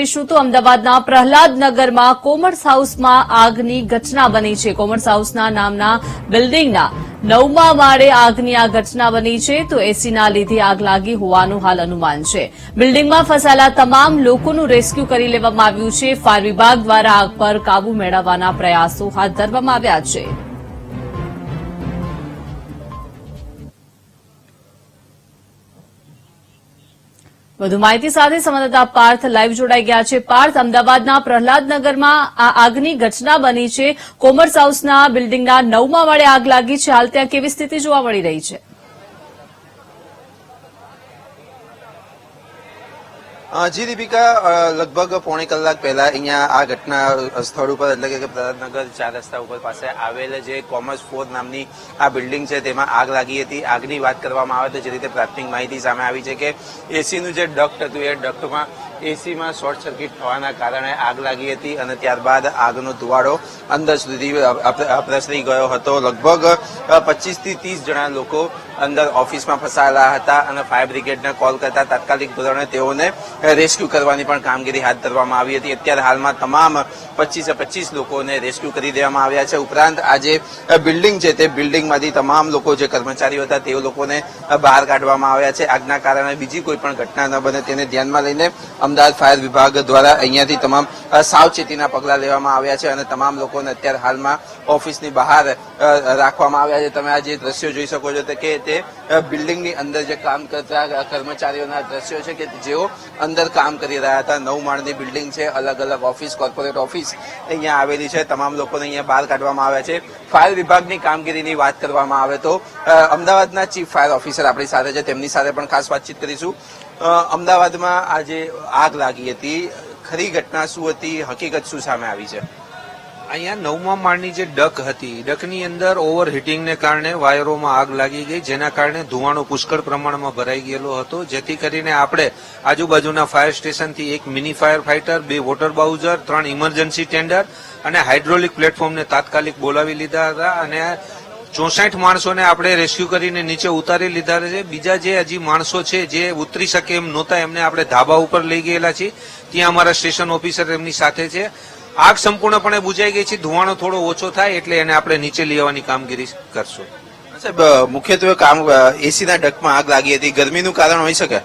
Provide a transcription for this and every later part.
કરીશું તો અમદાવાદના પ્રહલાદનગરમાં કોમર્સ હાઉસમાં આગની ઘટના બની છે. કોમર્સ હાઉસના નામના બિલ્ડિંગના નવમા માળે આગની આ ઘટના બની છે તો એસીના લીધે આગ લાગી હોવાનું હાલ અનુમાન છે. બિલ્ડિંગમાં ફસાયેલા તમામ લોકોનું રેસ્ક્યુ કરી લેવામાં આવ્યું છે. ફાયર વિભાગ દ્વારા આગ પર કાબુ મેળવવાના પ્રયાસો હાથ ધરવામાં આવ્યા છે. વધુ માહિતી સાથે સંવાદદાતા પાર્થ લાઈવ જોડાઈ ગયા છે. પાર્થ, અમદાવાદના પ્રહલાદનગરમાં આ આગની ઘટના બની છે. કોમર્સ હાઉસના બિલ્ડિંગના નવમા માળે આગ લાગી છે. હાલ ત્યાં કેવી સ્થિતિ જોવા મળી રહી છે? જી દીપિકા લગભગ પોણે કલાક પહેલા અહીંયા આ ઘટના સ્થળ ઉપર, એટલે કે પ્રતાપનગર ચાર રસ્તા ઉપર પાસે આવેલ જે કોમર્સ ફોર નામની આ બિલ્ડિંગ છે, તેમાં આગ લાગી હતી. આગની વાત કરવામાં આવે તો જે રીતે પ્રાથમિક માહિતી સામે આવી છે કે એસીનું જે ડક્ટ હતું, એ ડક્ટમાં એસીમાં શોર્ટ સર્કિટ થવાના કારણે આગ લાગી હતી અને ત્યારબાદ આગનો ધુવાડો અંદર સુધી પ્રસરી ગયો હતો. લગભગ પચીસથી ત્રીસ જણા લોકો અંદર ઓફિસમાં ફસાયેલા હતા અને ફાયર બ્રિગેડને કોલ કરતા તાત્કાલિક ધોરણે તેઓને રેસ્ક્યુ કરવાની પણ કામગીરી હાથ ધરવામાં આવી હતી. અત્યારે હાલમાં તમામ પચીસે પચીસ લોકોને રેસ્ક્યુ કરી દેવામાં આવ્યા છે. ઉપરાંત આજે બિલ્ડિંગ છે તે બિલ્ડિંગમાંથી તમામ લોકો જે કર્મચારીઓ હતા તે લોકોને બહાર કાઢવામાં આવ્યા છે. આગના કારણે બીજી કોઈ પણ ઘટના ન બને તેને ધ્યાનમાં લઈને અમદાવાદ ફાયર વિભાગ દ્વારા અહીંયાથી તમામ સાવચેતીના પગલાં લેવામાં આવ્યા છે અને તમામ લોકોને અત્યારે હાલમાં ઓફિસની બહાર રાખવામાં આવ્યા છે. તમે આ જે દ્રશ્યો જોઈ શકો છો કે તે બિલ્ડિંગની અંદર જે કામ કરતા કર્મચારીઓના દ્રશ્યો છે કે જેઓ અંદર કામ કરી રહ્યા હતા. નવ માળની બિલ્ડિંગ છે, અલગ અલગ ઓફિસ, કોર્પોરેટ ઓફિસ અહીંયા આવેલી છે. તમામ લોકોને અહીંયા બહાર કાઢવામાં આવ્યા છે. ફાયર વિભાગની કામગીરીની વાત કરવામાં આવે તો અમદાવાદના ચીફ ફાયર ઓફિસર આપણી સાથે છે. તેમની સાથે પણ ખાસ વાતચીત કરીશું. અમદાવાદમાં આજે આગ લાગી હતી. ખરી ઘટના શું હતી? હકીકત શું સામે આવી છે? અહીંયા નવમા માળની જે ડક હતી, ડકની અંદર ઓવર હીટિંગને કારણે વાયરોમાં આગ લાગી ગઈ, જેના કારણે ધુવાણો પુષ્કળ પ્રમાણમાં ભરાઈ ગયેલો હતો. જેથી કરીને આપણે આજુબાજુના ફાયર સ્ટેશનથી એક મિની ફાયર ફાઇટર બે વોટર બાઉઝર, ત્રણ ઇમરજન્સી ટેન્ડર અને હાઇડ્રોલિક પ્લેટફોર્મને તાત્કાલિક બોલાવી લીધા હતા અને ચોસાઠ માણસોને આપણે રેસ્ક્યુ કરીને નીચે ઉતારી લીધા છે. બીજા જે હજી માણસો છે જે ઉતરી શકે એમ નહોતા એમને આપણે ધાબા ઉપર લઈ ગયેલા છીએ. ત્યાં અમારા સ્ટેશન ઓફિસર એમની સાથે છે. આગ સંપૂર્ણપણે બુજાઈ ગઈ છે. ધુવાણો થોડો ઓછો થાય એટલે એને આપણે નીચે લેવાની કામગીરી કરશું. સાહેબ મુખ્યત્વે કામ એસીના ડકમાં આગ લાગી હતી. ગરમીનું કારણ હોઈ શકે?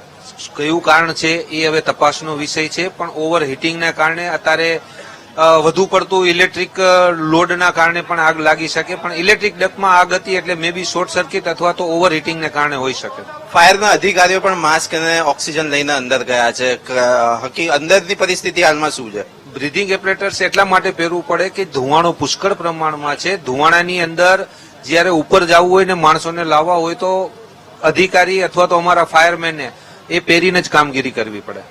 કયું કારણ છે એ હવે તપાસનો વિષય છે પણ ઓવર હીટિંગના કારણે અત્યારે વધુ પડતું ઇલેક્ટ્રિક લોડના કારણે પણ આગ લાગી શકે પણ ઇલેક્ટ્રિક ડકમાં આગ હતી એટલે મે બી શોર્ટ સર્કિટ અથવા તો ઓવર હીટિંગને કારણે હોઈ શકે. ફાયરના અધિકારીઓ પણ માસ્ક અને ઓક્સિજન લઈને અંદર ગયા છે. હકી અંદરની પરિસ્થિતિ હાલમાં શું છે? બ્રિધિંગ એપરેટર્સ એટલા માટે પહેરવું પડે કે ધુવાણો પુષ્કળ પ્રમાણમાં છે. ધુવાણાની અંદર જ્યારે ઉપર જવું હોય ને માણસોને લાવવા હોય તો અધિકારી અથવા તો અમારા ફાયરમેનને એ પહેરીને જ કામગીરી કરવી પડે.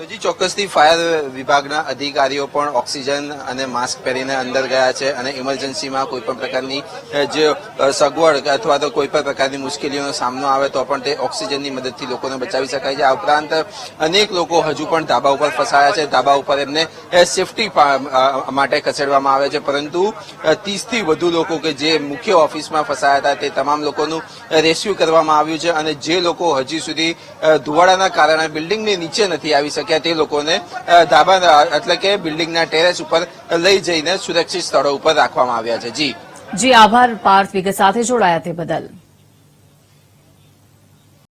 તો જી, ચોક્કસથી ફાયર વિભાગના અધિકારીઓ પણ ઓક્સિજન અને માસ્ક પહેરીને અંદર ગયા છે અને ઇમરજન્સીમાં કોઈ પણ પ્રકારની જે સગવડ અથવા તો કોઈ પણ પ્રકારની મુશ્કેલીઓનો સામનો આવે તો પણ તે ઓક્સિજનની મદદથી લોકોને બચાવી શકાય છે. આ ઉપરાંત અનેક લોકો હજુ પણ ધાબા ઉપર ફસાયા છે. ધાબા ઉપર એમને સેફટી માટે ખસેડવામાં આવે છે. પરંતુ ત્રીસથી વધુ લોકો કે જે મુખ્ય ઓફિસમાં ફસાયા હતા તે તમામ લોકોનું રેસ્ક્યુ કરવામાં આવ્યું છે અને જે લોકો હજી સુધી ધુવાડાના કારણે બિલ્ડિંગની નીચે નથી આવી શક્યા તે લોકોને ધાબા એટલે કે બિલ્ડિંગના ટેરેસ ઉપર લઈ જઈને સુરક્ષિત સ્થળો ઉપર રાખવામાં આવ્યા છે. જી. જી, આભાર, પાર્થ વિગત સાથે જોડાયા તે બદલ.